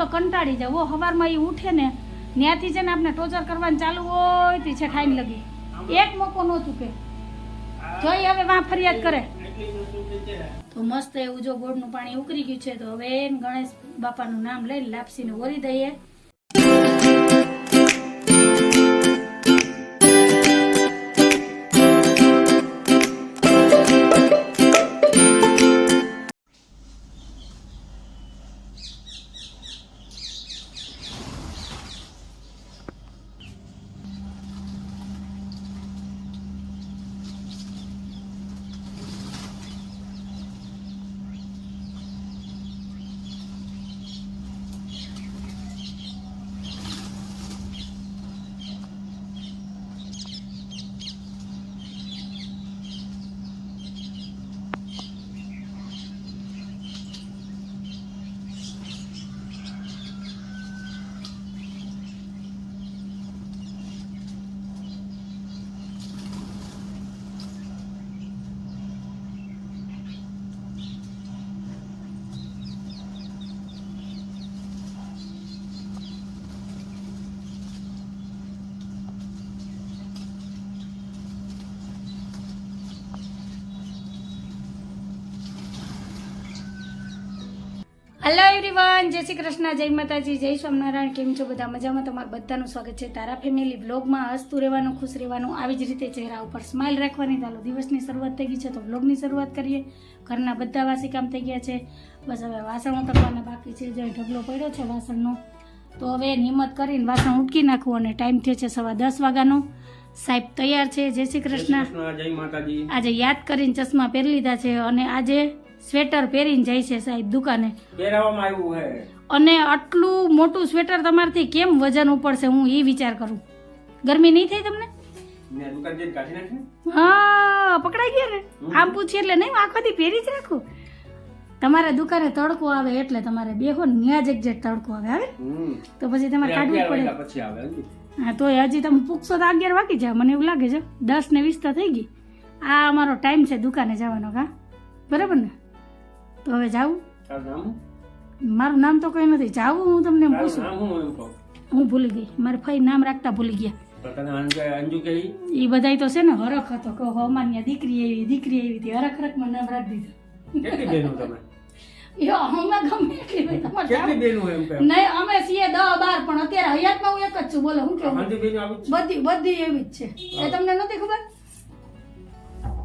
તો કંટાળી જાઉં ઓ સવારમાં એ ઉઠે ને, ત્યાંથી છે ને આપણે ટોચર કરવાનું ચાલુ હોય તે છે ખાઈને લગી. એક મોકો ન ચૂકે. જોઈ હવે વાં ફરિયાદ કરે. તો મસ્ત એવું જો ગોળનું પાણી ઉકળી ગયું છે, તો હવે એમ ગણેશ બાપાનું નામ લઈને લાપસીને ઓરી દઈએ. હેલો એવરીવન જય શ્રી કૃષ્ણ જય માતાજી જય સ્વામિનારાયણ કેમ છો બધા? મજામાં તમારું બધાનું સ્વાગત છે તારા ફેમિલી બ્લોગમાં હસતું રહેવાનું ખુશ રહેવાનું આવી જ રીતે ચહેરા ઉપર સ્માઇલ રાખવાની. ચાલો દિવસની શરૂઆત થઈ ગઈ છે તો બ્લોગની શરૂઆત કરીએ. ઘરના બધા વાસી કામ થઈ ગયા છે. બસ હવે વાસણો કરવાના બાકી છે. જો ઢગલો પડ્યો છે વાસણનો તો હવે હિંમત કરીને વાસણ ઉટકી નાખવું અને ટાઈમ થયો છે સવા દસ વાગ્યાનો. સાહેબ તૈયાર છે. જય શ્રી કૃષ્ણ. આજે યાદ કરીને ચશ્મા પહેરી લીધા છે અને આજે સ્વેટર પહેરીને જાય છે સાહેબ દુકાને. પહેરાવવામાં આવ્યું છે અને આટલું મોટું સ્વેટર તમારથી કેમ વજન ઉપડશે હું એ વિચાર કરું. ગરમી નહીં થઈ તમને? હા પકડાઈ ગયા ને? આમ પૂછીએ એટલે નહીં હું આખોથી પહેરી જ રાખું. તમારે દુકાને તડકો આવે એટલે તમારે બેહો ને ન્યા જ એક્ઝેક્ટ તડકો આવે આવે? તો પછી તમારે કાઢવું પડે. પછી. હા તો હજી તમે પૂછશો તો અગિયાર વાગી જાય મને એવું લાગે છે. દસ ને વીસ તો થઈ ગઈ. આ અમારો ટાઈમ છે દુકાને જવાનો કા બરાબર ને? તો હવે જાવું મારું નામ તો કઈ નથી. જાવું હું તમને પૂછું. હું ભૂલી ગઈ. મારે ફઈ નામ રાખતા ભૂલી ગયા. એ બધાય તો છે ને હરખ હતો કે અમારી દીકરી એવી દીકરી એવી હતી. હરખ હરખમાં નામ રાખી દીધું. અમે અમે છીએ દહ બાર પણ અત્યારે હયાતમાં હું એક જ છું. બોલો હું કેવું? બધી બધી એવી જ છે. એ તમને નથી ખબર?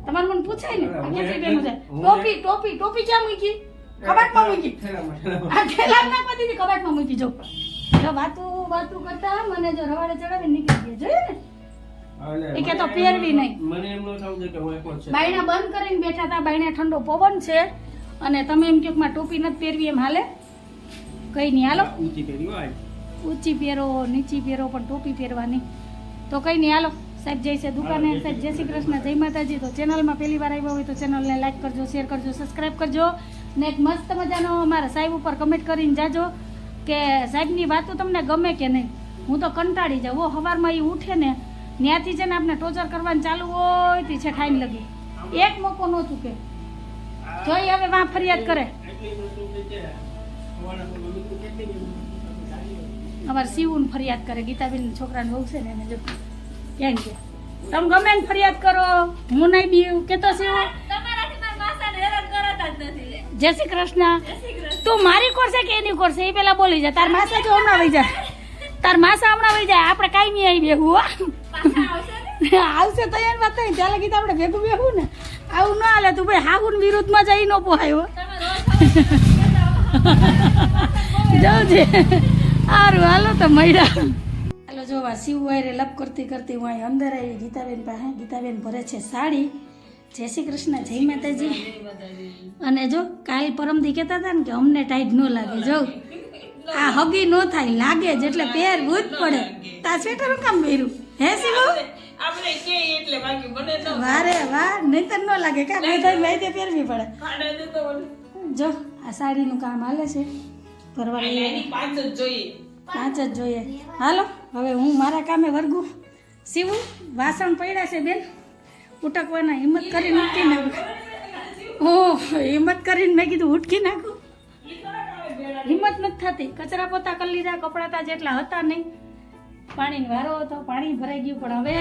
તમારે મને પૂછાય ને? આ કેટલી બેનો છે ટોપી ટોપી ટોપી ક્યાં મૂકી? કબાટમાં મૂકી. આ થેલામાં નાખવા દીધી કબાટમાં મૂકી જો. જો વાતું વાતું કરતા મને જો રવાડે ચડાવી નીકળી ગયા. જોયું ને? એ કે તો પહેરવી નહીં. મને એમ ન થવું કે હું એકલો છે. બાયણા બંધ કરીને બેઠા હતા બાયણે ઠંડો પવન છે. અને તમે એમ કે મારે ટોપી નથી પહેરવી એમ હાલે? કઈ નહીં હાલો. ઊંચી પહેરી ઊંચી પહેરો નીચી પહેરો પણ ટોપી પહેરવાની. તો કઈ નહીં હાલો. સાહેબ જય છે દુકાને. સાહેબ જય શ્રી કૃષ્ણ જય માતાજી. તો ચેનલમાં પહેલી વાર આવ્યો હોય તો ચેનલને લાઈક કરજો શેર કરજો સબસ્ક્રાઈબ કરજો. ને એક મસ્ત મજાનો અમારા સાહેબ ઉપર કમેન્ટ કરીને જાજો કે સાહેબની વાતો તમને ગમે કે નહીં. હું તો કંટાળી જાઉં. ઓ સવારમાં એ ઉઠે ને ત્યાંથી છે ને આપણે ટોચર કરવાનું ચાલુ હોય તે છે ખાઈને લગી. એક મોકો ન ચૂકે. જોઈ હવે વાં ફરિયાદ કરે. અમારે શિવન ફરિયાદ કરે ગીતાબેન છોકરાને બહુ છે ને એને જો કેમ કે? તમે ગમે ને ફરિયાદ કરો હું નહીં બીવું કેતો છું. જય શ્રી કૃષ્ણ. તું મારી કોરશે કે એની કોરશે એ પેલા બોલી જાય તાર માસા જો હમણાં વહી જાય. તાર માસા હમણાં વહી જાય. આપણે કાંઈ નહીં આવી બેહું હો. આવશે તો એની વાત નહીં. ત્યાં લગી તો આપણે ભેગું બેહું ને. આવું ના હાલે તું ભાઈ. હાહુન વિરુદ્ધમાં જઈ ન પોહાયો જવજે સારું હાલો તો મળ્યા હાલો જો આ શિવ વાયરે લપ કરતી કરતી હું અહીં અંદર આવી ગીતાબેન પાસે ગીતાબેન ભરે છે સાડી. જય શ્રી કૃષ્ણ જય માતાજી. અને જો કાલ પરમદી કહેતા હતા ને કે અમને ટાઈટ ન લાગે જો. આ હગી ન થાય લાગે જ એટલે પહેરવું જ પડે. તા સ્વેટર કામ પહેર્યું હે શિવ? આપણે કે એટલે બાકી મને તો વારે વાહ નહીતર ન લાગે. કા બધા વાયદે પહેરવી પડે. તો. જો આ સાડીનું કામ હાલે છે. ભરવા લઈ પાંચ જ જોઈએ. પાંચ જ જોઈએ. હાલો હવે હું મારા કામે વર્ગું સીવું વાસણ પડ્યા છે બેન. ઉટકવાના હિંમત કરીને ઉટકી નાખું ઓહ હિંમત કરીને મેં કીધું ઉટકી નાખું. હિંમત નથી થતી. કચરા પોતા કરી લીધા કપડા તા જેટલા હતા નહીં. પાણીનો વારો હતો પાણી ભરાઈ ગયું પણ હવે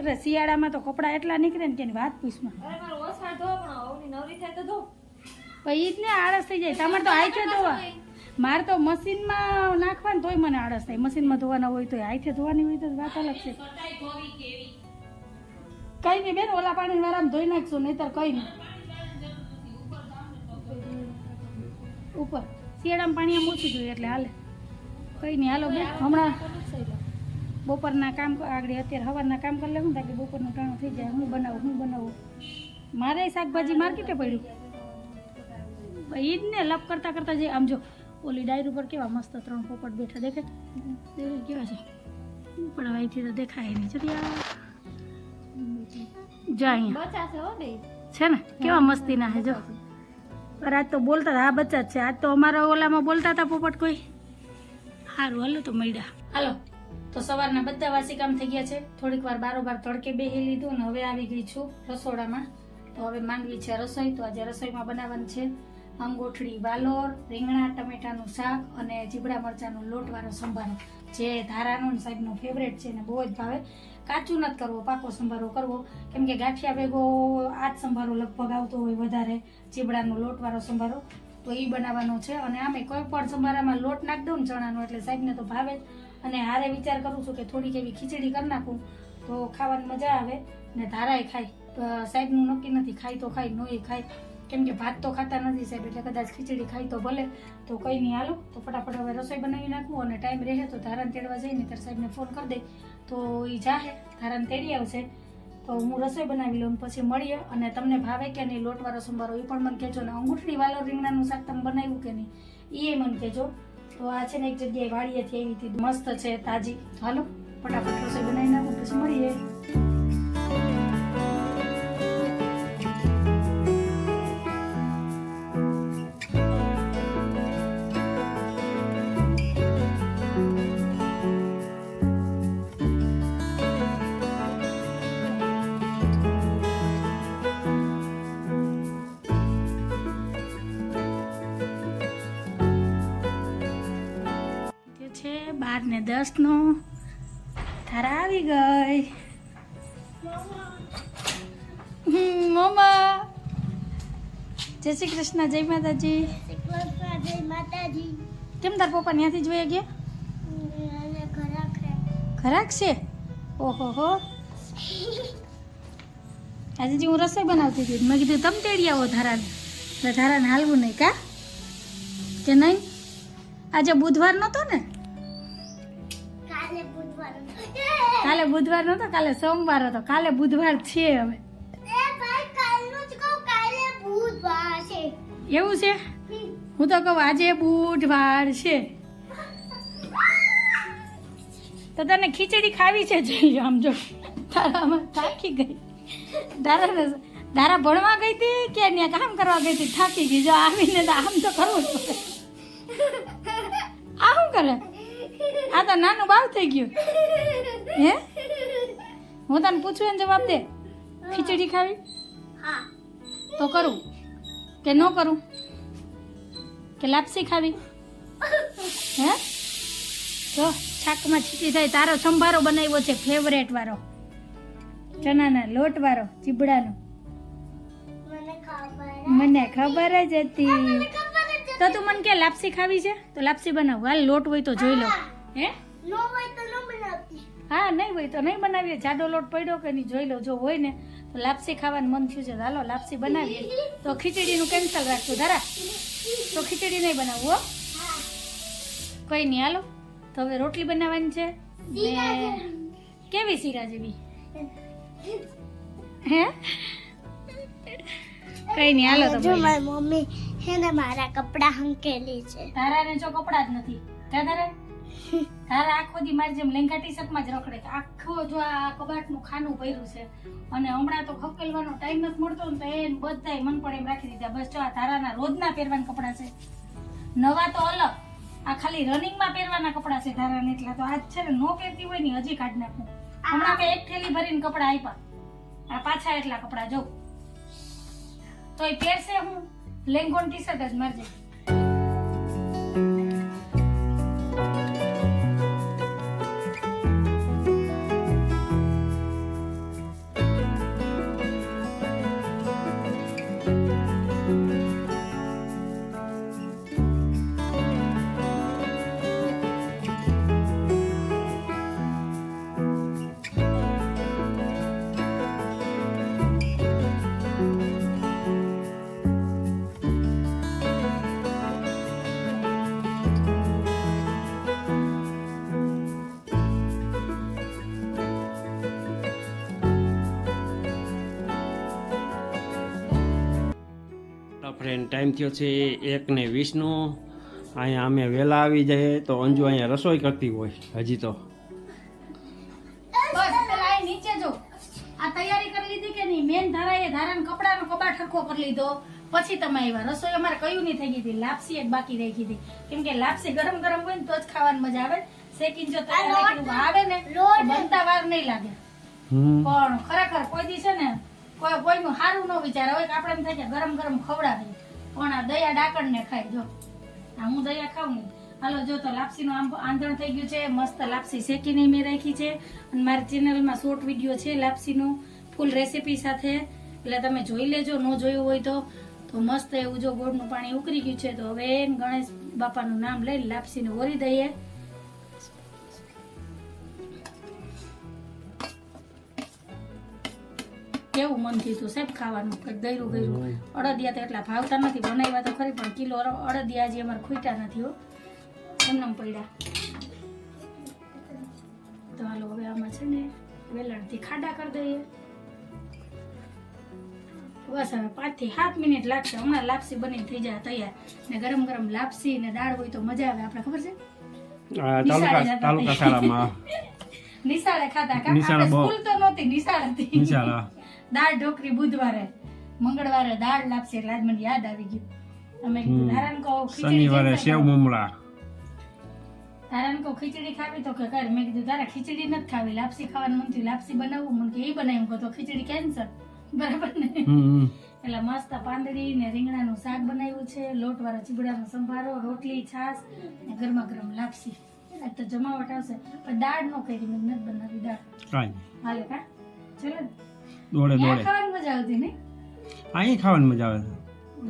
અરે શિયાળામાં તો કપડા એટલા નીકળે ને કે એની વાત પૂછમાં. ઈ જ ને આળસ થઈ જાય. તમારે તો હાથે ધોવા. મારે તો મશીનમાં નાખવાનું તોય મને આળસ થાય. મશીનમાં ધોવાના હોય તો હાથે ધોવાની હોય તો વાત અલગ છે. કઈ નહીં બેન, ઓલા પાણી વાળા ધોઈ નાખશું, નહીતર કઈ નહીં ઉપર. શિયાળામાં પાણી આમ ઓછું જોઈએ એટલે હાલે. કઈ નહીં હાલો બેન, હમણાં બપોરના કામ આગળ અત્યારે સવારના કામ કરી લેવું તાકે બપોરનું ટાણું થઈ જાય. હું બનાવું હું બનાવું. મારે શાકભાજી માર્કેટે પડ્યું. એ જ ને લપ કરતા કરતા જે આમ જો ઓલી ડાયરી ઉપર કેવા મસ્ત ત્રણ પોપટ બેઠા દેખે. કેવા છે? પણ હવે અહીંથી તો દેખાય નહીં. જો જો અહીંયા. હો છે ને? કેવા મસ્તીના છે જો. પર આજ તો બોલતા હતા આ બચ્ચા જ છે. આજ તો અમારા ઓલામાં બોલતા હતા પોપટ કોઈ. સારું હાલો તો મળ્યા. હાલો તો સવારના બધા વાસી કામ થઈ ગયા છે. થોડીક વાર બારોબાર તડકે બેહી લીધું ને હવે આવી ગઈ છું રસોડામાં. તો હવે માંડવી છે રસોઈ તો આજે રસોઈમાં બનાવવાનું છે. અંગોઠડી વાલોર, રીંગણા, ટમેટાનું શાક અને ચીબડા મરચાંનો લોટવાળો સંભારો. જે ધારાનો ને સાહેબનો ફેવરેટ છે ને બહુ જ ભાવે. કાચું નથી કરવો, પાકો સંભારો કરવો. કેમ કે ગાંઠિયા ભેગો આ જ સંભારો લગભગ આવતો હોય વધારે. ચીબડાનો લોટવાળો સંભારો. તો એ બનાવવાનો છે અને આમે કોઈ પણ સંભારામાં લોટ નાખ દઉં ને ચણાનો એટલે સાહેબને તો ભાવે જ. અને હારે વિચાર કરું છું કે થોડીક એવી ખીચડી કરી નાખું. તો ખાવાની મજા આવે ને ધારાએ ખાય. સાહેબનું નક્કી નથી, ખાય તો ખાય, નોય ખાય. કેમ કે ભાત તો ખાતા નથી સાહેબ, એટલે કદાચ ખીચડી ખાય તો ભલે. તો કંઈ નહીં, હાલો. તો ફટાફટ હવે રસોઈ બનાવી નાખું અને ટાઈમ રહે તો ધારાને તેડવા જઈને ત્યારે સાહેબને ફોન કરી દે તો એ જાહે, ધારાને તેડી આવશે. તો હું રસોઈ બનાવી લઉં પછી મળીએ અને તમને ભાવે કે નહીં, લોટવાળો સંભારો એ પણ મને કહેજો ને અંગૂઠડી વાલો રીંગણાનું શાક તમે બનાવ્યું કે નહીં એ મને કહેજો. તો આ છે ને એક જગ્યાએ વાળીએથી આવી હતી, મસ્ત છે, તાજી. હાલો, ફટાફટ રસોઈ બનાવી નાખું, પછી મળીએ. બાર ને દસ નો ધારા આવી ગઈ. મમ્મા જય શ્રી કૃષ્ણ, જય માતાજી. જય માતાજી કેમ તાર પપ્પા ત્યાંથી જોઈએ ગયા? ખરા ખરાક છે? ઓહો હો. આજે જે હું રસોઈ બનાવતી હતી, મેં કીધું તમે તેડી આવો ધારાને. એટલે ધારાને હાલવું નહીં, કા? કે નહીં? આજે બુધવાર નહોતો ને? કાલે બુધવાર નહોતો કાલે સોમવાર હતો. કાલે બુધવાર છે હવે. એવું છે? હું તો કહું આજે બુધવાર છે. તો તને ખીચડી ખાવી છે જઈ આમ જો? તારામાં થાકી ગઈ. દારા દારા ભણવા ગઈ હતી કે ત્યાં કામ કરવા ગઈ હતી? થાકી ગઈ. જો આવીને તો આમ તો કરવું જ પડે. આ શું કરે? આ તો નાનું બાવ થઈ ગયું. હે? હું તને પૂછું એને જવાબ દે. ખીચડી ખાવી? હા. તો કરું. કે ન કરું? કે લાપસી ખાવી? હે? તો શાકમાં છીટી થાય. તારો સંભારો બનાવ્યો છે ફેવરેટ વાળો. ચણાના લોટ વાળો ચીબડાનો. મને ખબર જ હતી. તો તું મને કે લાપસી ખાવી છે? તો લાપસી બનાવ. હાલ લોટ હોય તો જોઈ લો. હે. હા નહીં હોય તો નહીં બનાવીએ. જાડો લોટ પડ્યો કે નહીં જોઈ લો જો હોય ને તો લાપસી ખાવાનું મન થયું છે. હાલો લાપસી બનાવીએ. તો ખીચડીનું કેન્સલ રાખજો. ધારા તો ખીચડી નહીં બનાવવું હો. કઈ નહીં હાલો. તો હવે રોટલી બનાવવાની છે. ને કેવી શીરા જેવી? હે? કઈ નહીં હાલો તો જો મારી મમ્મી હે ને મારા કપડા હંકેલી છે. તારાને જો કપડા જ નથી. કા તારે. તારા આખો દી મારી જેમ લેંગા ટી શર્ટમાં જ રખડે. આખો જો આ કબાટનું ખાનું ભર્યું છે. અને હમણાં તો ખપેલવાનો ટાઈમ નથી મળતો ને તો એ બધાય મન પડે એમ રાખી દીધા. બસ જો આ તારાના રોજના પહેરવાના કપડાં છે. નવા તો અલગ. આ ખાલી રનિંગમાં પહેરવાના કપડાં છે તારાને એટલા તો. આજ છે ને નો પહેરતી હોય ને હજી કાઢી નાખું. હમણાં મેં એક થેલી ભરીને કપડાં આપ્યા. આ પાછા એટલા કપડાં જો તો એ પહેરશે હું. લેંગોન ટી શર્ટ જ મારજે. ફ્રેન્ડ ટાઈમ થયો છે એક ને વીસનો. અહીંયા અમે વહેલા આવી જઈએ તો અંજુ અહીંયા રસોઈ કરતી હોય હજી તો. બસ નીચે જો. આ તૈયારી કરી લીધી કે નહીં? મેન ધારાએ ધારાનો કપડાનો કબાટ હરખો કરી લીધો. પછી તમે આવ્યા. રસોઈ અમારે કયું નહીં થઈ ગઈ હતી? લાપસી એક બાકી રહી ગઈ હતી. કેમ કે લાપસી ગરમ ગરમ હોય ને તો જ ખાવાની મજા આવે. શેકીને જો તૈયાર આવે ને બનતા વાર નહીં લાગે. હમ. પણ ખરેખર કોઈ દી છે ને કોઈ કોઈનું સારું ન વિચાર. કે આપણે એમ થાય કે ગરમ ગરમ ખવડાવીએ પણ આ દયા ડાકણ ને ખાય, જો. આ હું દયા ખાઉં ને? હાલો, જો તો લાપસીનું આમ આંધણ થઈ ગયું છે. મસ્ત લાપસી શેકીને મેં રાખી છે. અને મારી ચેનલમાં શોર્ટ વીડિયો છે લાપસીનું. ફૂલ રેસીપી સાથે. એટલે તમે જોઈ લેજો, ન જોયું હોય તો. તો મસ્ત એવું જો ગોળનું પાણી ઉકળી ગયું છે. તો હવે ગણેશ બાપાનું નામ લઈને લાપસીને ઓરી દઈએ. કેવું મન હતું સાહેબ ખાવાનું ગયરું ગયરું અડદિયા તો એટલા ભાવતા નથી બનાવ્યા તો ખરી પણ કિલો અડદિયા જે અમારે ખૂટ્યા નથી હો. એમનેમ પડ્યા. તો હાલો હવે આમાં છે ને વેલણથી ખાડા કરી દઈએ. બસ હવે પાંચથી સાત મિનિટ લાગશે. હમણાં લાપસી બની થઈ જાય તૈયાર. ને ગરમ ગરમ લાપસી ને દાળ હોય તો મજા આવે આપણે ખબર છે? તાલુકા તાલુકા શાળામાં. નિશાળે ખાતા નિશાળે સ્કૂલ તો નહોતી નિશાળે હતી નિશાળા. દાળ ઢોકરી બુધવારે મંગળવારે દાળ લાપસી એટલે આજ મને યાદ આવી ગયું. અમે કીધું. કહો શનિવારે સેવ? મમરા. ધારાને કહો ખીચડી ખાવી તો કે કર. મેં કીધું તારા ખીચડી નથી ખાવી લાપસી ખાવાનું મન થયું લાપસી બનાવવું મને કે એ બનાવ્યું કહો તો ખીચડી કેન્સર બરાબર ને. એટલે મસ્ત પાંદડી ને રીંગણાનું શાક બનાવ્યું છે લોટવાળા ચીબડાનો સંભારો રોટલી છાશ ને ગરમા ગરમ લાપસી. આજ તો જમાવટ આવશે. પણ દાળ નો કરી મેં નથી બનાવી દાળ. હાલે કા? ચલો. દોડે દોડે. ખાવાની મજા આવતી ને અહીં ખાવાની મજા આવે છે.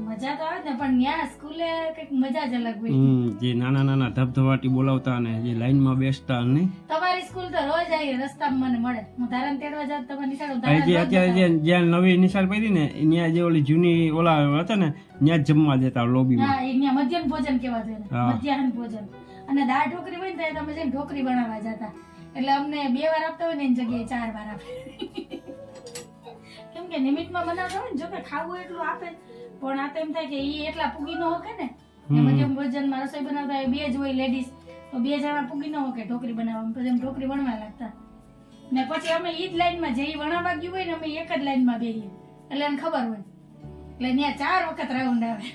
મજા તો આવે ને પણ ત્યાં સ્કૂલે કંઈક મજા જ અલગ હોય. હમ જે નાના નાના ધબધબાટી બોલાવતા અને જે લાઈનમાં બેસતા અને તમારી સ્કૂલ તો રોજ આવી રસ્તામાં મને મળે. હું ધારણ તેડવા જાઉં તમે નિશાળ અહીં જે અત્યારે જે જ્યાં નવી નિશાળ પડી ને ત્યાં જે ઓલી જૂની ઓલા હતા ને ત્યાં જમવા દેતા લોબીમાં હા ત્યાં મધ્યાહન ભોજન કહેવાતું છે મધ્યાહન ભોજન. અને દાળ ઢોકરી હોય ને તો તમે જઈને ઢોકરી બનાવવા જતા. એટલે અમને બે વાર આપતા હોય ને એની જગ્યાએ ચાર વાર આપે. કેમ કે નિમિત્તમાં બનાવતા હોય ને જો કે ખાવું એટલું આપે પણ આ તો એમ થાય કે એ એટલા પૂગી ન હોકે ને. ને મધ્યમ ભોજનમાં રસોઈ બનાવતા હોય બે જ હોય લેડીઝ તો બે જણા પૂગી ન હોકે ઢોકરી બનાવવા પછી એમ ઢોકરી વણવા લાગતા. ને પછી અમે ઈ જ લાઈનમાં જે ઈ વણાવા ગયું હોય ને અમે એક જ લાઈનમાં બેહીએ. એટલે એને ખબર હોય. એટલે ત્યાં ચાર વખત રાઉન્ડ આવે.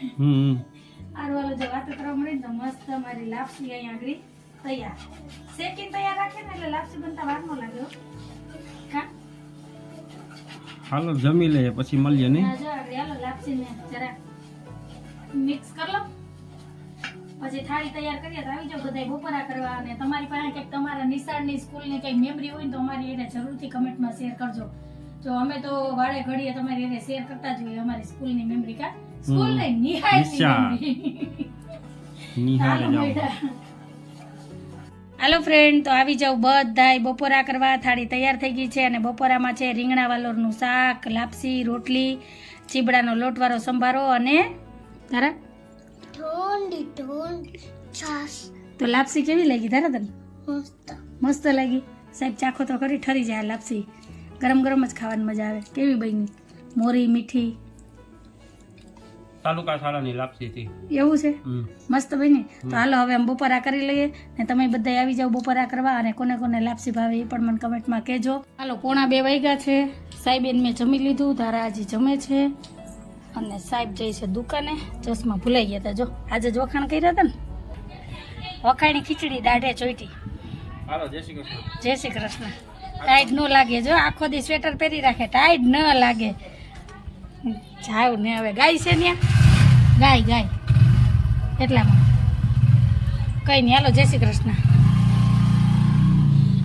આર આરું વાલો જો વાત કરવા મળી ને તો મસ્ત અમારી લાપસી અહીંયા આગળ તૈયાર. શેકીને તૈયાર રાખે ને એટલે લાપસી બનતા વાર ન લાગે હો. કા? હાલો જમી લઈએ પછી મળીએ નહીં? મિક્સ કરી લો. પછી થાળી તૈયાર કરીએ તો આવી જાઓ બધાય બપોરા કરવા અને તમારી પાસે કંઈક તમારા નિશાળની સ્કૂલની કંઈક મેમરી હોય ને તો અમારી એને જરૂરથી કમેન્ટમાં શેર કરજો. જો અમે તો વાળે ઘડીએ તમારી એને શેર કરતા જ હોઈએ અમારી સ્કૂલની મેમરી કા? સ્કૂલ. નહીં નિહાળની. નિહાળે હાલો ફ્રેન્ડ તો આવી જાવ બધાય. બપોરા કરવા થાળી તૈયાર થઈ ગઈ છે અને બપોરામાં છે રીંગણા વાલોરનું શાક લાપસી રોટલી ચીબડાનો લોટવાળો સંભારો અને છાસ તો લાપસી કેવી લાગી? ધારા તને? મસ્ત. મસ્ત લાગી. સાહેબ ચાખો તો ખરી ઠરી જાય લાપસી. ગરમ ગરમ જ ખાવાની મજા આવે. કેવી બની? મોરી મીઠી તાલુકા શાળાની લાપસી હતી. એવું છે? મસ્ત બની. તો હાલો હવે આમ બપોરા કરી લઈએ ને તમે બધા આવી જાવ બપોરા કરવા અને કોને કોને લાપસી ભાવે એ પણ મને કમેન્ટમાં કહેજો. હાલો પોણા બે વાગ્યા છે. સાહેબેન મેં જમી લીધું ધારા હજી જમે છે. અને સાહેબ જઈ છે દુકાને. ચશ્મા ભૂલાઈ ગયા હતા જો. આજે જ વખાણ કર્યા હતા ને? વખાણી ખીચડી દાઢે ચોઈટી. હાલો જય શ્રી કૃષ્ણ. જય શ્રી કૃષ્ણ. ટાઈટ ન લાગે જો. આખો દી સ્વેટર પહેરી રાખે. ટાઈટ ન લાગે. જાવ ને હવે. ગાય છે ને ગાય ગાય. એટલામાં. કઈ નહીં હાલો, જય શ્રી કૃષ્ણ.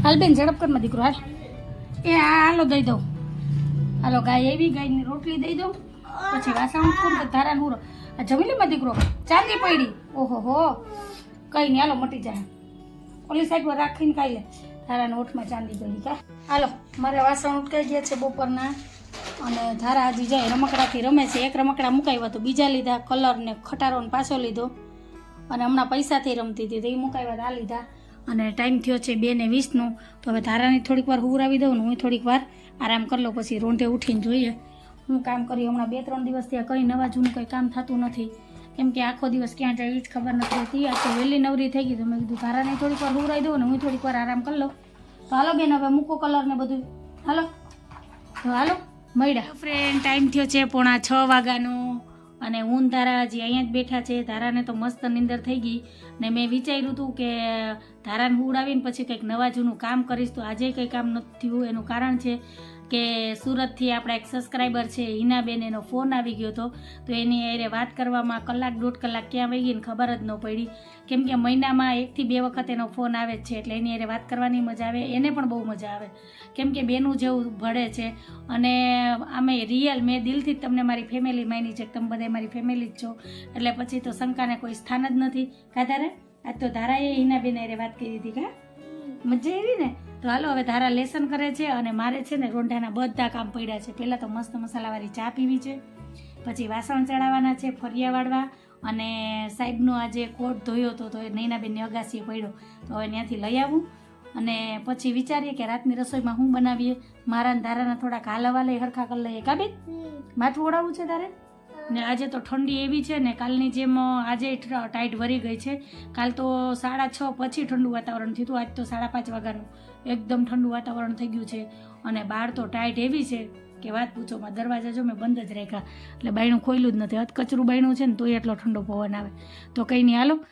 હાલ બેન, ઝડપ કરમાં દીકરો, હાલ. એ હાલો, દઈ દઉં. હાલો, ગાય એવી ગાયની રોટલી દઈ દઉં. પછી વાસણ ઉટકું ને ધારાનું ઉરો આ જમી લે મારો દીકરો. ચાંદી પડી. ઓહો હો કઈ નહીં હાલો, મટી જાય ઓલી સાઈડ રાખીને ખાઈ લે. ધારાના ઓઠમાં ચાંદી પડી. કા. હાલો, મારે વાસણ ઉટકાઈ ગયા છે બપોરના. અને ધારા હજી જાય રમકડાથી રમે છે, એક રમકડા મુકાવ્યા તો બીજા લીધા કલર ને ખટારો પાછો લીધો. અને હમણાં પૈસાથી રમતી હતી, તો એ મુકાવ્યા આ લીધા. અને ટાઈમ થયો છે બે ને વીસનો તો હવે ધારાને થોડીક વાર હુરાવી દઉં ને હું થોડીક વાર આરામ કરી લઉં, પછી રોંઢે ઉઠીને જોઈએ. હું કામ કર્યું હમણાં બે ત્રણ દિવસથી કંઈ નવા જૂનું કંઈ કામ થતું નથી. કેમ કે આખો દિવસ ક્યાં જાય એ જ ખબર નથી રહેતી. આ તો વહેલી નવરી થઈ ગઈ, તો મેં કીધું ધારાને થોડીક વાર હુરાવી દઉં ને હું થોડીક વાર આરામ કરી લઉં. તો હાલો બેન, હવે મૂકો કલર ને બધું. હાલો? તો હાલો? મળ્યા. ફ્રેન્ડ ટાઈમ થયો છે પોણા છ વાગ્યાનો અને હું તારા હજી અહીંયા જ બેઠા છે, તારાને તો મસ્ત નિંદર થઈ ગઈ ને મેં વિચાર્યું હતું કે તારાને ઉડાવીને પછી કંઈક નવા જૂનું કામ કરીશ તો આજે કંઈ કામ નથી થયું. એનું કારણ છે કે સુરતથી આપણા એક સબસ્ક્રાઈબર છે, હિનાબેન, એનો ફોન આવી ગયો હતો. તો એની હારે વાત કરવામાં કલાક દોઢ કલાક ક્યાં વહી ગઈ ને ખબર જ ન પડી. કેમ કે મહિનામાં એકથી બે વખત એનો ફોન આવે જ છે, એટલે એની હારે વાત કરવાની મજા આવે. એને પણ બહુ મજા આવે. કેમ કે બેનું જેવું ભળે છે. અને અમે રિયલ મેં દિલથી જ તમને મારી ફેમિલી માની છે તમે બધા મારી ફેમિલી જ છો. એટલે પછી તો શંકાને કોઈ સ્થાન જ નથી. કા તારે આજ તો ધારાએ હિનાબેન હારે વાત કરી હતી કા? મજા આવી ને? તો હાલો હવે ધારા લેસન કરે છે અને મારે છે ને રોંઢાના બધા કામ પડ્યા છે. પહેલાં તો મસ્ત મસાલાવાળી ચા પીવી છે પછી વાસણ ચડાવવાના છે ફરિયા વાળવા અને સાહેબનો આજે કોટ ધોયો હતો તો એ નૈનાબેનની અગાસીએ પડ્યો. તો હવે ત્યાંથી લઈ આવું અને પછી વિચારીએ કે રાતની રસોઈમાં શું બનાવીએ. મારા ધારાના થોડાક હાલવા લઈ હરખા કરી લઈએ. કાબે માથું ઓળાવવું છે તારે? ને આજે તો ઠંડી એવી છે ને કાલની જેમ આજે ટાઈટ વરી ગઈ છે. કાલ તો સાડા છ પછી ઠંડુ વાતાવરણ થયું હતું, આજ તો સાડા પાંચ વાગ્યાનું. એકદમ ઠંડુ વાતાવરણ થઈ ગયું છે અને બહાર તો ટાઈટ એવી છે કે વાત પૂછો માં દરવાજા જો મેં બંધ જ રાખ્યા. એટલે બાયણું ખોલ્યું જ નથી. કચરું બાયણું છે ને તોય એટલો ઠંડો પવન આવે. તો કંઈ નહીં, હાલો.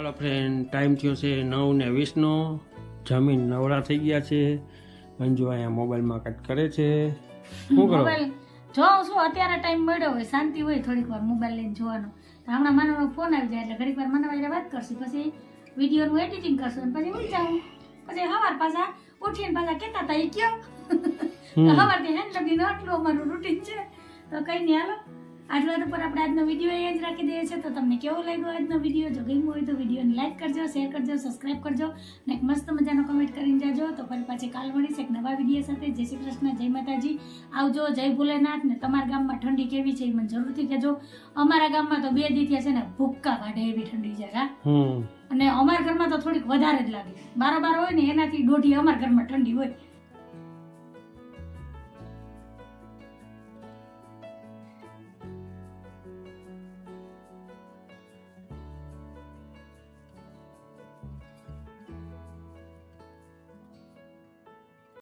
હાલો ફ્રેન્ડ ટાઈમ થયો છે નવ ને વીસનો. જમીન નવરા થઈ ગયા છે. મંજુ અહીંયા મોબાઈલમાં કટ કરે છે. શું કરો? જો શું અત્યારે ટાઈમ મળ્યો હોય શાંતિ હોય થોડીક વાર મોબાઈલ લઈને જોવાનો. હમણાં માનવનો ફોન આવી જાય એટલે ઘડીક વાર માનવ હારે વાત કરશું. પછી વિડીયોનું એડિટિંગ કરશું અને પછી ઉઠી જાઉં. પછી સવાર પાછા ઉઠીને પાછા કહેતા હતા એ કયો? હમ. સવારથી હેન લગીને આટલું અમારું રૂટીન છે. તો કઈ નહીં હાલો. આજ વાત ઉપર આપણે આજનો વીડિયો અહીંયા જ રાખી દઈએ છીએ. તો તમને કેવો લાગ્યો આજનો વીડિયો? જો ગમ્યો હોય તો વિડીયોને લાઈક કરજો શેર કરજો સબસ્ક્રાઇબ કરજો અને એક મસ્ત મજાનો કમેન્ટ કરીને જાજો. તો ફરી પાછી કાલ મળીશ એક નવા વીડિયો સાથે. જય શ્રી કૃષ્ણ જય માતાજી. આવજો જય ભોલેનાથ ને તમારા ગામમાં ઠંડી કેવી છે એ મને જરૂરથી કહેજો. અમારા ગામમાં તો બે દી થયા છે ને ભૂક્કા કાઢે એવી ઠંડી છે હા. અને અમારા ઘરમાં તો થોડીક વધારે જ લાગે. બારોબાર હોય ને એનાથી દોઢી અમારા ઘરમાં ઠંડી હોય.